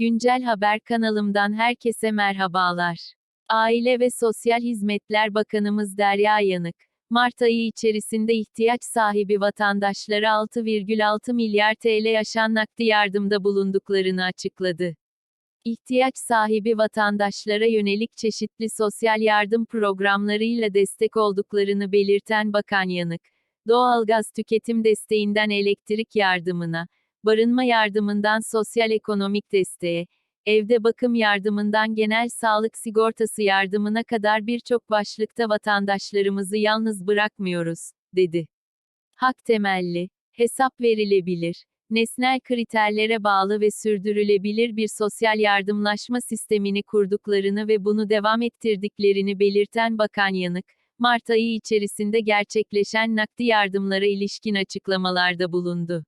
Güncel Haber kanalımdan herkese merhabalar. Aile ve Sosyal Hizmetler Bakanımız Derya Yanık, Mart ayı içerisinde ihtiyaç sahibi vatandaşlara 6,6 milyar TL aşan nakdi yardımda bulunduklarını açıkladı. İhtiyaç sahibi vatandaşlara yönelik çeşitli sosyal yardım programlarıyla destek olduklarını belirten Bakan Yanık, doğalgaz tüketim desteğinden elektrik yardımına, barınma yardımından sosyal ekonomik desteğe, evde bakım yardımından genel sağlık sigortası yardımına kadar birçok başlıkta vatandaşlarımızı yalnız bırakmıyoruz, dedi. Hak temelli, hesap verilebilir, nesnel kriterlere bağlı ve sürdürülebilir bir sosyal yardımlaşma sistemini kurduklarını ve bunu devam ettirdiklerini belirten Bakan Yanık, Mart ayı içerisinde gerçekleşen nakdi yardımlara ilişkin açıklamalarda bulundu.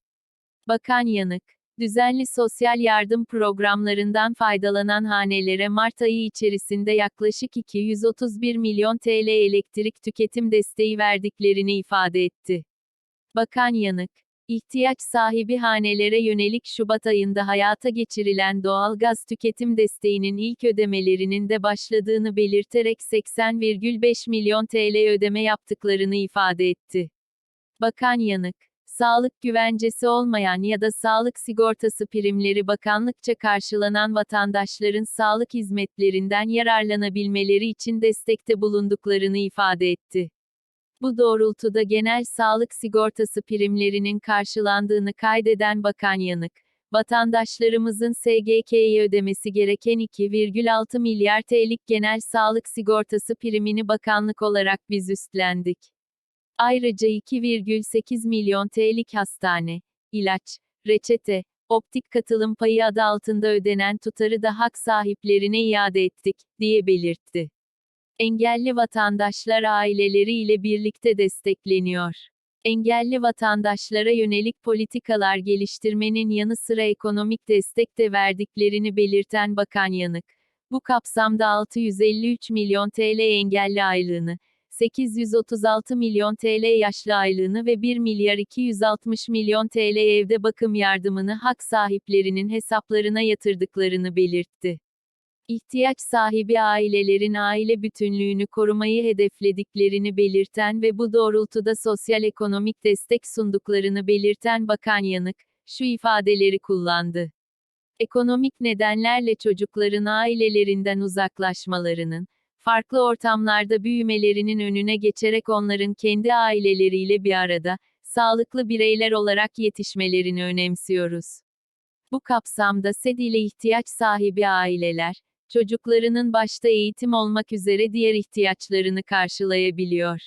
Bakan Yanık, düzenli sosyal yardım programlarından faydalanan hanelere Mart ayı içerisinde yaklaşık 231 milyon TL elektrik tüketim desteği verdiklerini ifade etti. Bakan Yanık, ihtiyaç sahibi hanelere yönelik Şubat ayında hayata geçirilen doğalgaz tüketim desteğinin ilk ödemelerinin de başladığını belirterek 80,5 milyon TL ödeme yaptıklarını ifade etti. Bakan Yanık, sağlık güvencesi olmayan ya da sağlık sigortası primleri bakanlıkça karşılanan vatandaşların sağlık hizmetlerinden yararlanabilmeleri için destekte bulunduklarını ifade etti. Bu doğrultuda genel sağlık sigortası primlerinin karşılandığını kaydeden Bakan Yanık, vatandaşlarımızın SGK'ye ödemesi gereken 2,6 milyar TL'lik genel sağlık sigortası primini bakanlık olarak biz üstlendik. Ayrıca 2,8 milyon TL'lik hastane, ilaç, reçete, optik katılım payı adı altında ödenen tutarı da hak sahiplerine iade ettik, diye belirtti. Engelli vatandaşlar aileleri ile birlikte destekleniyor. Engelli vatandaşlara yönelik politikalar geliştirmenin yanı sıra ekonomik destek de verdiklerini belirten Bakan Yanık, bu kapsamda 653 milyon TL engelli aylığını, 836 milyon TL yaşlı aylığını ve 1 milyar 260 milyon TL evde bakım yardımını hak sahiplerinin hesaplarına yatırdıklarını belirtti. İhtiyaç sahibi ailelerin aile bütünlüğünü korumayı hedeflediklerini belirten ve bu doğrultuda sosyal ekonomik destek sunduklarını belirten Bakan Yanık, şu ifadeleri kullandı. Ekonomik nedenlerle çocukların ailelerinden uzaklaşmalarının, farklı ortamlarda büyümelerinin önüne geçerek onların kendi aileleriyle bir arada, sağlıklı bireyler olarak yetişmelerini önemsiyoruz. Bu kapsamda SED ile ihtiyaç sahibi aileler, çocuklarının başta eğitim olmak üzere diğer ihtiyaçlarını karşılayabiliyor.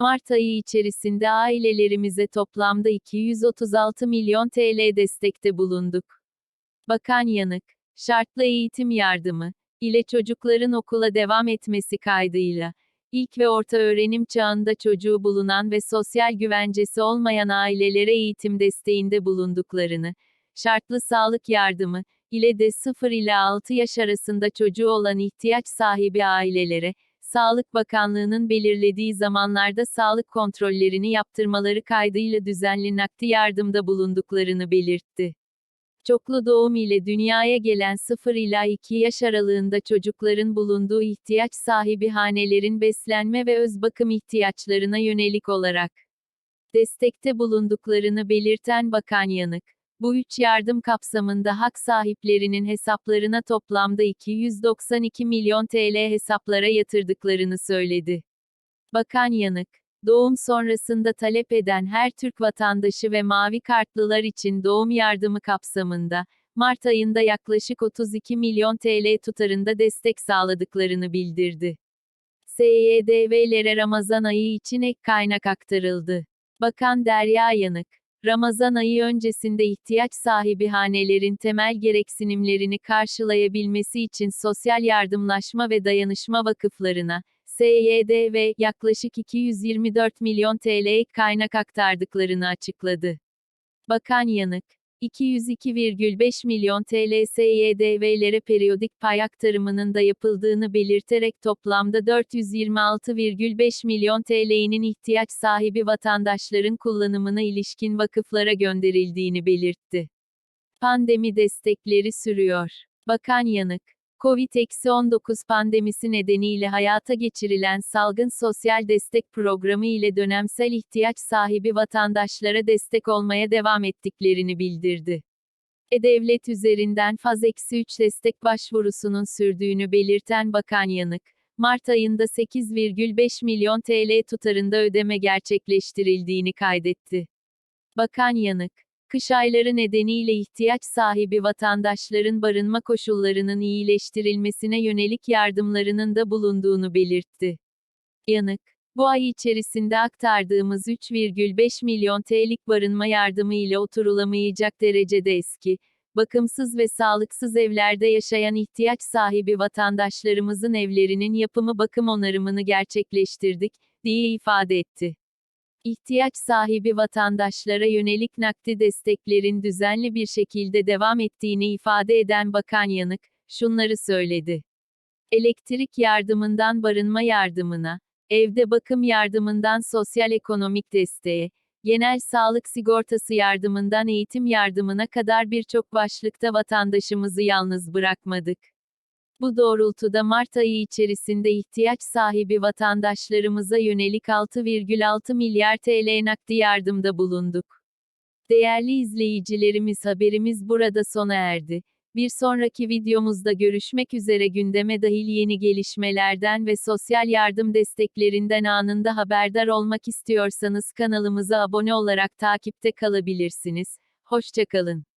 Mart ayı içerisinde ailelerimize toplamda 236 milyon TL destekte bulunduk. Bakan Yanık, şartlı eğitim yardımı ile çocukların okula devam etmesi kaydıyla, ilk ve orta öğrenim çağında çocuğu bulunan ve sosyal güvencesi olmayan ailelere eğitim desteğinde bulunduklarını, şartlı sağlık yardımı, ile de 0 ile 6 yaş arasında çocuğu olan ihtiyaç sahibi ailelere, Sağlık Bakanlığı'nın belirlediği zamanlarda sağlık kontrollerini yaptırmaları kaydıyla düzenli nakdi yardımda bulunduklarını belirtti. Çoklu doğum ile dünyaya gelen 0 ila 2 yaş aralığında çocukların bulunduğu ihtiyaç sahibi hanelerin beslenme ve öz bakım ihtiyaçlarına yönelik olarak destekte bulunduklarını belirten Bakan Yanık, bu üç yardım kapsamında hak sahiplerinin hesaplarına toplamda 292 milyon TL hesaplara yatırdıklarını söyledi. Bakan Yanık, doğum sonrasında talep eden her Türk vatandaşı ve mavi kartlılar için doğum yardımı kapsamında, Mart ayında yaklaşık 32 milyon TL tutarında destek sağladıklarını bildirdi. SYDV'lere Ramazan ayı için ek kaynak aktarıldı. Bakan Derya Yanık, Ramazan ayı öncesinde ihtiyaç sahibi hanelerin temel gereksinimlerini karşılayabilmesi için Sosyal Yardımlaşma ve Dayanışma Vakıflarına, SYDV, yaklaşık 224 milyon TL kaynak aktardıklarını açıkladı. Bakan Yanık, 202,5 milyon TL SYDV'lere periyodik pay aktarımının da yapıldığını belirterek toplamda 426,5 milyon TL'nin ihtiyaç sahibi vatandaşların kullanımına ilişkin vakıflara gönderildiğini belirtti. Pandemi destekleri sürüyor. Bakan Yanık. Covid-19 pandemisi nedeniyle hayata geçirilen salgın sosyal destek programı ile dönemsel ihtiyaç sahibi vatandaşlara destek olmaya devam ettiklerini bildirdi. E-Devlet üzerinden faz eksi 3 destek başvurusunun sürdüğünü belirten Bakan Yanık, Mart ayında 8,5 milyon TL tutarında ödeme gerçekleştirildiğini kaydetti. Bakan Yanık, kış ayları nedeniyle ihtiyaç sahibi vatandaşların barınma koşullarının iyileştirilmesine yönelik yardımlarının da bulunduğunu belirtti. Yanık, bu ay içerisinde aktardığımız 3,5 milyon TL'lik barınma yardımı ile oturulamayacak derecede eski, bakımsız ve sağlıksız evlerde yaşayan ihtiyaç sahibi vatandaşlarımızın evlerinin yapımı bakım onarımını gerçekleştirdik, diye ifade etti. İhtiyaç sahibi vatandaşlara yönelik nakdi desteklerin düzenli bir şekilde devam ettiğini ifade eden Bakan Yanık, şunları söyledi. Elektrik yardımından barınma yardımına, evde bakım yardımından sosyal ekonomik desteğe, genel sağlık sigortası yardımından eğitim yardımına kadar birçok başlıkta vatandaşımızı yalnız bırakmadık. Bu doğrultuda Mart ayı içerisinde ihtiyaç sahibi vatandaşlarımıza yönelik 6,6 milyar TL nakdi yardımda bulunduk. Değerli izleyicilerimiz haberimiz burada sona erdi. Bir sonraki videomuzda görüşmek üzere gündeme dahil yeni gelişmelerden ve sosyal yardım desteklerinden anında haberdar olmak istiyorsanız kanalımıza abone olarak takipte kalabilirsiniz. Hoşçakalın.